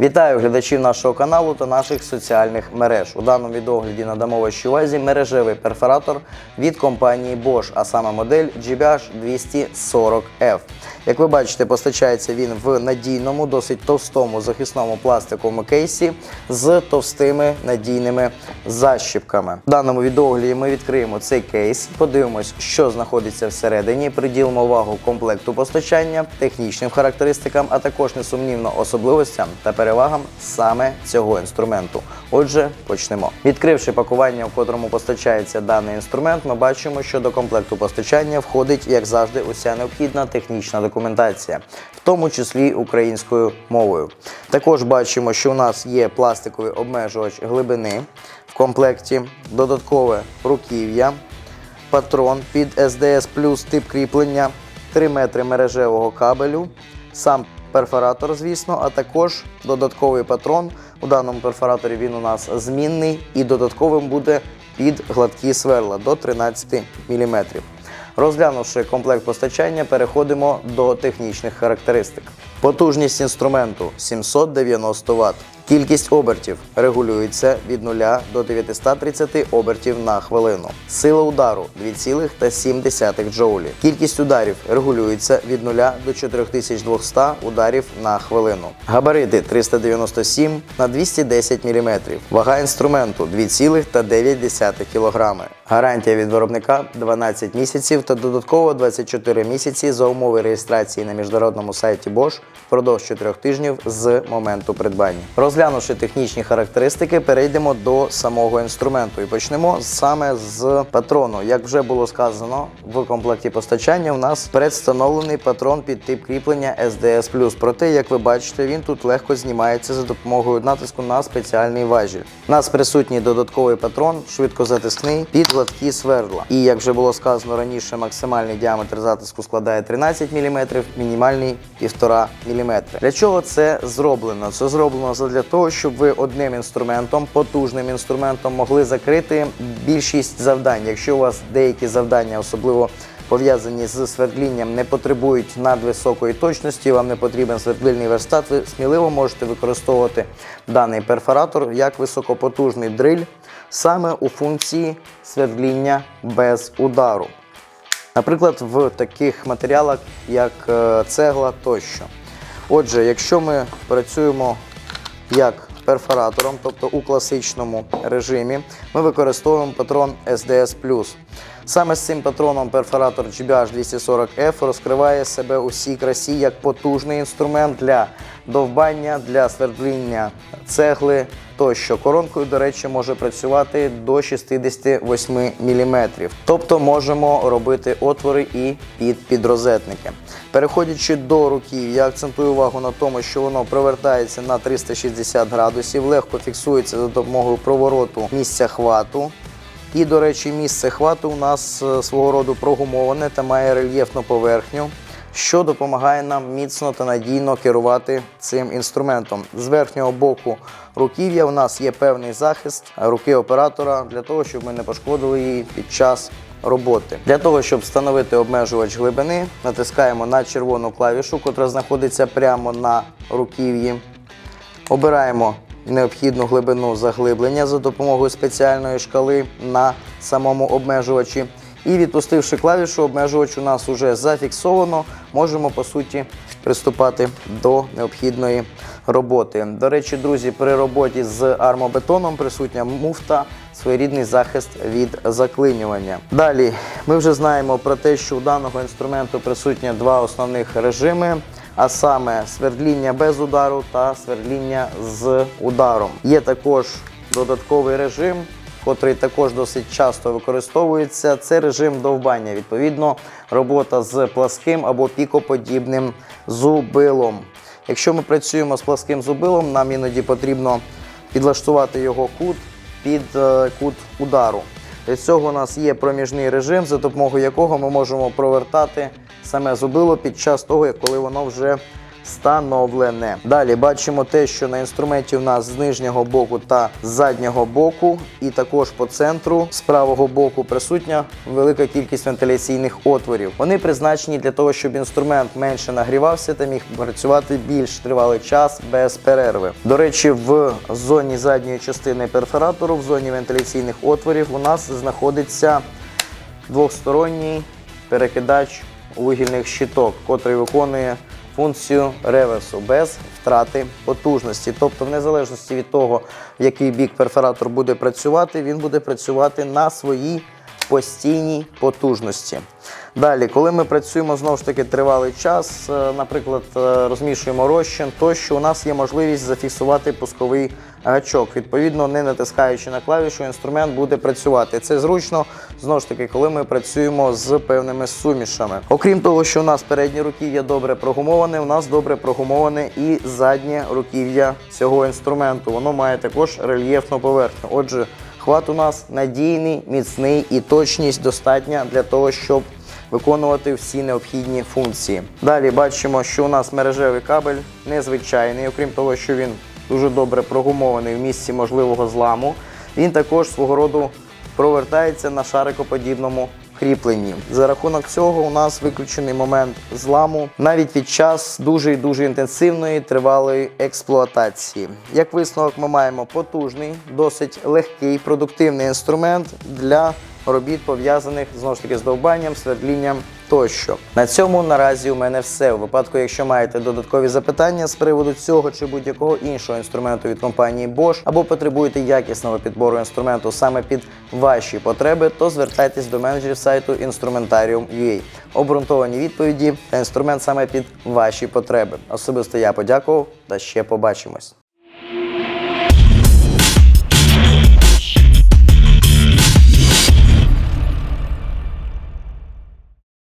Вітаю глядачів нашого каналу та наших соціальних мереж. У даному відогляді надамо вашій увазі мережевий перфоратор від компанії Bosch, а саме модель GBH 240F. Як ви бачите, постачається він в надійному, досить товстому захисному пластиковому кейсі з товстими надійними защіпками. В даному відогляді ми відкриємо цей кейс, подивимось, що знаходиться всередині, приділимо увагу комплекту постачання, технічним характеристикам, а також несумнівно особливостям та перевагам саме цього інструменту. Отже, почнемо. Відкривши пакування, в котрому постачається даний інструмент, ми бачимо, що до комплекту постачання входить, як завжди, уся необхідна технічна документація, в тому числі українською мовою. Також бачимо, що у нас є пластиковий обмежувач глибини в комплекті, додаткове руків'я, патрон під SDS Plus тип кріплення, 3 метри мережевого кабелю, сам перфоратор, звісно, а також додатковий патрон. У даному перфораторі він у нас змінний і додатковим буде під гладкі сверла до 13 мм. Розглянувши комплект постачання, переходимо до технічних характеристик. Потужність інструменту 790 Вт. Кількість обертів регулюється від 0 до 930 обертів на хвилину. Сила удару 2,7 джоулі. Кількість ударів регулюється від 0 до 4200 ударів на хвилину. Габарити 397 на 210 мм. Вага інструменту 2,9 кг. Гарантія від виробника 12 місяців та додатково 24 місяці за умови реєстрації на міжнародному сайті Bosch впродовж 4 тижнів з моменту придбання. Розглянувши технічні характеристики, перейдемо до самого інструменту і почнемо саме з патрону. Як вже було сказано, в комплекті постачання у нас предвстановлений патрон під тип кріплення SDS+. Проте, як ви бачите, він тут легко знімається за допомогою натиску на спеціальний важіль. У нас присутній додатковий патрон, швидкозатискний під гладкі свердла. І як вже було сказано раніше, максимальний діаметр затиску складає 13 мм, мінімальний 1,5 мм. Для чого це зроблено? Це зроблено для того, щоб ви одним інструментом, потужним інструментом, могли закрити більшість завдань. Якщо у вас деякі завдання, особливо пов'язані з свердлінням, не потребують надвисокої точності, вам не потрібен свердлильний верстат, ви сміливо можете використовувати даний перфоратор як високопотужний дриль саме у функції свердління без удару. Наприклад, в таких матеріалах, як е, цегла тощо. Отже, якщо ми працюємо як перфоратором, тобто у класичному режимі, ми використовуємо патрон SDS+. Саме з цим патроном перфоратор GBH 240F розкриває себе у всій красі як потужний інструмент для довбання, для свердління цегли тощо. Коронкою, до речі, може працювати до 68 мм. Тобто можемо робити отвори і під підрозетники. Переходячи до руків, я акцентую увагу на тому, що воно провертається на 360 градусів, легко фіксується за допомогою провороту місця хвату. І, до речі, місце хвату у нас е, свого роду прогумоване та має рельєфну поверхню, що допомагає нам міцно та надійно керувати цим інструментом. З верхнього боку руків'я у нас є певний захист руки оператора для того, щоб ми не пошкодили її під час роботи. Для того, щоб встановити обмежувач глибини, натискаємо на червону клавішу, котра знаходиться прямо на руків'ї. Обираємо необхідну глибину заглиблення за допомогою спеціальної шкали на самому обмежувачі. І відпустивши клавішу, обмежувач у нас вже зафіксовано. Можемо по суті приступати до необхідної роботи. До речі, друзі, при роботі з армобетоном присутня муфта, своєрідний захист від заклинювання. Далі ми вже знаємо про те, що у даного інструменту присутні два основних режими а саме свердління без удару та свердління з ударом. Є також додатковий режим, котрий також досить часто використовується. Це режим довбання. Відповідно, робота з пласким або пікоподібним зубилом. Якщо ми працюємо з пласким зубилом, нам іноді потрібно підлаштувати його кут під е, кут удару. Для цього у нас є проміжний режим, за допомогою якого ми можемо провертати саме зубило під час того, коли воно вже встановлене. Далі бачимо те, що на інструменті в нас з нижнього боку та з заднього боку, і також по центру з правого боку присутня велика кількість вентиляційних отворів. Вони призначені для того, щоб інструмент менше нагрівався та міг працювати більш тривалий час без перерви. До речі, в зоні задньої частини перфоратору, в зоні вентиляційних отворів, у нас знаходиться двосторонній перекидач вугільних щиток, котрий виконує функцію реверсу без втрати потужності. Тобто, в незалежності від того, в який бік перфоратор буде працювати, він буде працювати на своїй постійній потужності. Далі, коли ми працюємо знову ж таки тривалий час, е, наприклад, е, розмішуємо розчин, то що у нас є можливість зафіксувати пусковий гачок. Відповідно, не натискаючи на клавішу, інструмент буде працювати. Це зручно знову ж таки, коли ми працюємо з певними сумішами. Окрім того, що у нас переднє руків'я добре прогумоване, у нас добре прогумоване і заднє руків'я цього інструменту. Воно має також рельєфну поверхню. Отже, хват у нас надійний, міцний і точність достатня для того, щоб виконувати всі необхідні функції. Далі бачимо, що у нас мережевий кабель незвичайний, окрім того, що він дуже добре прогумований в місці можливого зламу. Він також свого роду провертається на шарикоподібному кріпленні. За рахунок цього у нас виключений момент зламу навіть під час дуже і дуже інтенсивної тривалої експлуатації. Як висновок, ми маємо потужний, досить легкий, продуктивний інструмент для робіт пов'язаних знову ж таки з довбанням, свердлінням тощо. На цьому наразі у мене все. У випадку, якщо маєте додаткові запитання з приводу цього чи будь-якого іншого інструменту від компанії Bosch, або потребуєте якісного підбору інструменту саме під ваші потреби, то звертайтесь до менеджерів сайту Instrumentarium.ua. Обґрунтовані відповіді та інструмент саме під ваші потреби. Особисто я подякував та ще побачимось.